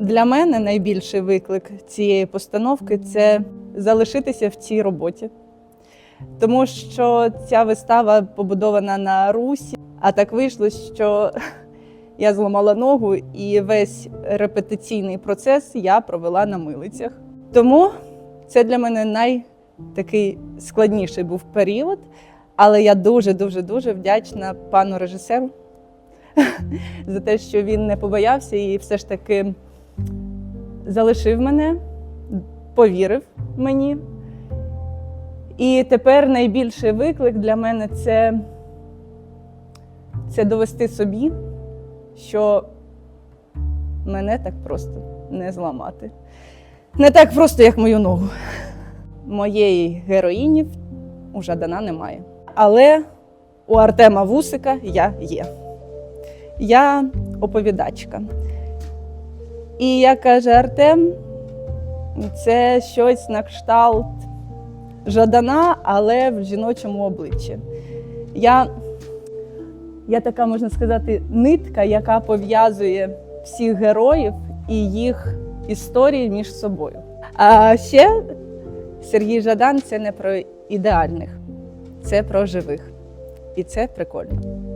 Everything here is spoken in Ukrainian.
Для мене найбільший виклик цієї постановки це залишитися в цій роботі. Тому що ця вистава побудована на русі, а так вийшло, що я зламала ногу, і весь репетиційний процес я провела на милицях. Тому це для мене най такий складніший був період. Але я дуже дуже дуже вдячна пану режисеру за те, що він не побоявся і все ж таки залишив мене, повірив мені. І тепер найбільший виклик для мене це, це довести собі, що мене так просто не зламати. Не так просто, як мою ногу. Моєї героїні у Жадана немає. Але у Артема Вусика я є. Я оповідачка. І як каже Артем, це щось на кшталт Жадана, але в жіночому обличчі. Я, я така, можна сказати, нитка, яка пов'язує всіх героїв і їх історії між собою. А ще Сергій Жадан це не про ідеальних, це про живих. І це прикольно.